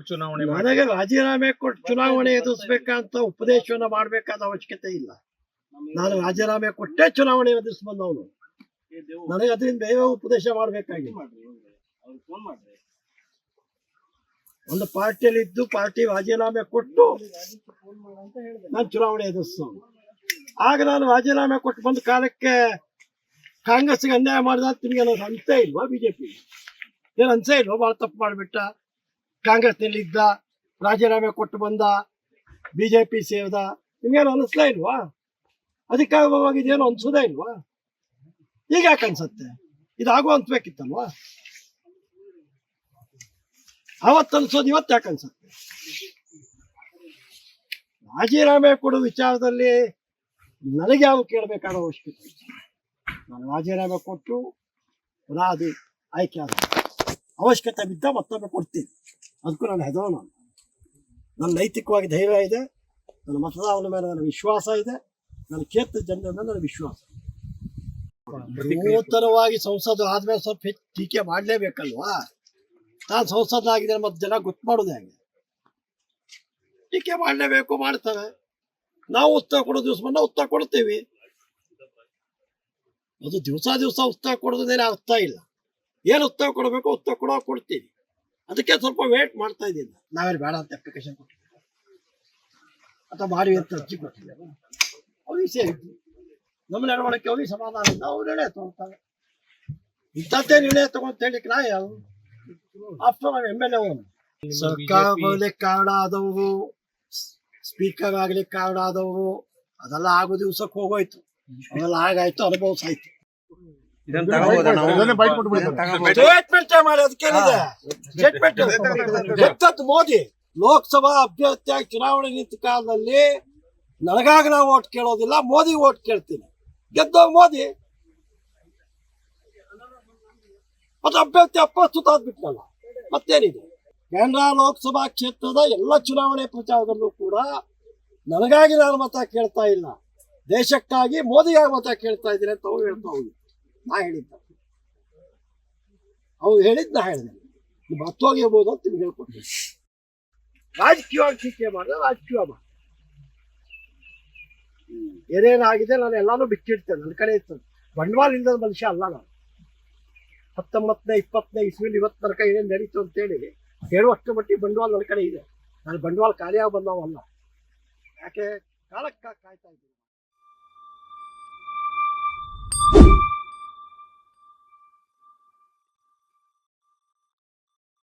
ಚುನಾವಣೆ ನನಗೆ ರಾಜೀನಾಮೆ ಕೊಟ್ಟು ಚುನಾವಣೆ ಎದುರಿಸ್ಬೇಕಂತ ಉಪದೇಶವನ್ನ ಮಾಡಬೇಕಾದ ಅವಶ್ಯಕತೆ ಇಲ್ಲ. ನಾನು ರಾಜೀನಾಮೆ ಕೊಟ್ಟೇ ಚುನಾವಣೆ ಎದುರಿಸ್ಬಂದವನು. ನನಗೆ ಅದರಿಂದ ದೈವ ಉಪದೇಶ ಮಾಡಬೇಕಾಗಿಲ್ಲ. ಒಂದು ಪಾರ್ಟಿಯಲ್ಲಿ ಇದ್ದು ಪಾರ್ಟಿ ರಾಜೀನಾಮೆ ಕೊಟ್ಟು ನಾನು ಚುನಾವಣೆ ಎದುರಿಸ್ತವನು ಆಗ ನಾನು ರಾಜೀನಾಮೆ ಕೊಟ್ಟು ಬಂದ ಕಾಲಕ್ಕೆ ಕಾಂಗ್ರೆಸ್ಗೆ ಅನ್ಯಾಯ ಮಾಡಿದ ನಿಮಗೆ ನನ್ನ ಅನ್ಸೇ ಇಲ್ವಾ? ಬಿಜೆಪಿ ಏನು ಅನ್ಸೇ ಇಲ್ವಾ? ಭಾಳ ತಪ್ಪು ಮಾಡಿಬಿಟ್ಟ. ಕಾಂಗ್ರೆಸ್ನಲ್ಲಿ ಇದ್ದ ರಾಜೀನಾಮೆ ಕೊಟ್ಟು ಬಂದ ಬಿಜೆಪಿ ಸೇರಿದ ನಿಮ್ಗೇನು ಅನಿಸ್ಲೇ ಇಲ್ವಾ? ಅಧಿಕಾರವಾಗಿ ಇದೇನು ಅನ್ಸೋದೇ ಇಲ್ವಾ? ಈಗ ಯಾಕೆ ಅನ್ಸತ್ತೆ? ಇದಾಗು ಅನ್ಸ್ಬೇಕಿತ್ತಲ್ವಾ? ಅವತ್ತು ಅನ್ಸೋದು ಇವತ್ತು ಯಾಕೆ ಅನ್ಸುತ್ತೆ? ರಾಜೀನಾಮೆ ಕೊಡೋ ವಿಚಾರದಲ್ಲಿ ನನಗೆ ಯಾವ ಕೇಳಬೇಕಾದ ಅವಶ್ಯಕತೆ ನಾನು ರಾಜೀನಾಮೆ ಕೊಟ್ಟು ಪುನಃ ಅದು ಆಯ್ಕೆ ಆದ ಅವಶ್ಯಕತೆ ಬಿದ್ದ ಮತ್ತೊಮ್ಮೆ ಕೊಡ್ತೀನಿ. ಅದಕ್ಕೂ ನಾನು ಹೆದರು ನಾನು ನನ್ನ ನೈತಿಕವಾಗಿ ಧೈರ್ಯ ಇದೆ ನನ್ನ ಮತದಾರನ ಮೇಲೆ ನನ್ನ ವಿಶ್ವಾಸ ಇದೆ ನನ್ನ ಕ್ಷೇತ್ರ ಜನರ ಮೇಲೆ ನನ್ನ ವಿಶ್ವಾಸ ನೂತನವಾಗಿ ಸಂಸದರು ಆದ್ಮೇಲೆ ಸ್ವಲ್ಪ ಹೆಚ್ಚು ಟೀಕೆ ಮಾಡಲೇಬೇಕಲ್ವಾ? ನಾನು ಸಂಸದನಾಗಿದ್ದೇನೆ ಮತ್ತೆ ಜನ ಗೊತ್ತು ಮಾಡೋದು ಹೇಗೆ? ಟೀಕೆ ಮಾಡಲೇಬೇಕು ಮಾಡ್ತಾರೆ. ನಾವು ಉತ್ತರ ಕೊಡೋ ದಿವಸ ಬಂದ ಉತ್ತರ ಕೊಡ್ತೀವಿ. ಅದು ದಿವಸ ದಿವಸ ಉತ್ತರ ಕೊಡೋದೇನೆ ಅರ್ಥ ಇಲ್ಲ. ಏನು ಉತ್ತರ ಕೊಡಬೇಕು ಉತ್ತರ ಕೊಡೋ ಕೊಡ್ತೀವಿ. ಅದಕ್ಕೆ ಸ್ವಲ್ಪ ವೇಟ್ ಮಾಡ್ತಾ ಇದ್ದೀನಿ. ನಾವೇ ಬೇಡ ಅಂತ ಅಪ್ಲಿಕೇಶನ್ ಕೊಟ್ಟಿದ್ದೀವಿ. ಅಥವಾ ಮಾಡಿ ಅಂತ ಅರ್ಜಿ ಕೊಟ್ಟಿದ್ದೇವೆ. ಅವ್ರಿಗೆ ಸೇರಿದ್ದು ನಮ್ಮ ನಡವಳಿಕೆ, ಅವ್ರಿಗೆ ಸಮಾಧಾನ ಇಲ್ಲ, ಅವ್ರು ನಿರ್ಣಯ ತಗೊಳ್ತಾರೆ. ಇಂಥದ್ದೇ ನಿರ್ಣಯ ತಗೊಂತ ಹೇಳಿಕ್ ನಾ ಯಾವ ಆಫ್ಟರ್ ಎಂ ಎಲ್ ಎ ಸರ್ಕಾರ ಕಾರಣ ಆದವರು ಸ್ಪೀಕರ್ ಆಗ್ಲಿಕ್ಕೆ ಕಾರಣ ಆದವರು ಅದೆಲ್ಲ ಆಗೋ ದಿವ್ಸಕ್ಕೆ ಹೋಗೋಯ್ತು. ಅದೆಲ್ಲ ಆಗಾಯ್ತು ಅನುಭವಿಸಾಯ್ತು ಸ್ಟೇಟ್ಮೆಂಟ್ ಮಾಡಿ ಅದಕ್ಕೇನಿದೆ ಸ್ಟೇಟ್ಮೆಂಟ್ ಮೋದಿ ಲೋಕಸಭಾ ಅಭ್ಯರ್ಥಿಯಾಗಿ ಚುನಾವಣೆ ನಿಂತ ಕಾಲದಲ್ಲಿ ನನಗಾಗ ನಾವು ಓಟ್ ಕೇಳೋದಿಲ್ಲ ಮೋದಿ ಓಟ್ ಕೇಳ್ತೀನಿ. ಗೆದ್ದೋ ಮೋದಿ. ಮತ್ತೆ ಅಭ್ಯರ್ಥಿ ಅಪ್ರಸ್ತುತ ಆದ್ಬಿಟ್ನಲ್ಲ ಮತ್ತೇನಿದೆ? ಕೇಂದ್ರ ಲೋಕಸಭಾ ಕ್ಷೇತ್ರದ ಎಲ್ಲ ಚುನಾವಣೆ ಪ್ರಚಾರದಲ್ಲೂ ಕೂಡ ನನಗಾಗಿ ನಾನು ಮತ ಕೇಳ್ತಾ ಇಲ್ಲ. ದೇಶಕ್ಕಾಗಿ ಮೋದಿಗಾಗಿ ಮತ ಕೇಳ್ತಾ ಇದ್ದೀನಿ ಅಂತ ಅವ್ರು ಹೇಳ್ತಾ ಹೋಗಿ ನಾ ಹೇಳಿದ್ದ. ಅವ್ರು ಹೇಳಿದ್ದು ನಾ ಹೇಳಿದೆ. ನೀವು ಹತ್ತೋಗಿರ್ಬೋದು ಅಂತ ನಿಮ್ಗೆ ಹೇಳ್ಕೊಡ್ತೀನಿ. ರಾಜಕೀಯವಾಗಿ ಟೀಕೆ ಮಾಡಿದ್ರೆ ರಾಜಕೀಯ ಏನೇನಾಗಿದೆ ನಾನು ಎಲ್ಲಾನು ಬಿಟ್ಟಿರ್ತೇನೆ ನನ್ನ ಕಡೆ ಇರ್ತದೆ. ಬಂಡವಾಳ ಇಲ್ಲದ ಮನುಷ್ಯ ಅಲ್ಲ ನಾನು. ಹತ್ತೊಂಬತ್ತನೇ, ಇಪ್ಪತ್ತನೇ ಇಸ್ವಿಲ್ ಇವತ್ತರ ಕೈ ಏನೇನು ನಡೀತು ಅಂತೇಳಿ ಹೇಳುವಷ್ಟು ಮಟ್ಟಿಗೆ ಬಂಡವಾಳ ನನ್ನ ಕಡೆ ಇದೆ. ನಾನು ಬಂಡವಾಳ ಕಾರ್ಯ ಬಂದವಲ್ಲ. ಯಾಕೆ? ಕಾಲಕ್ಕೆ ಕಾಯ್ತಾ ಇದ್ದೀನಿ.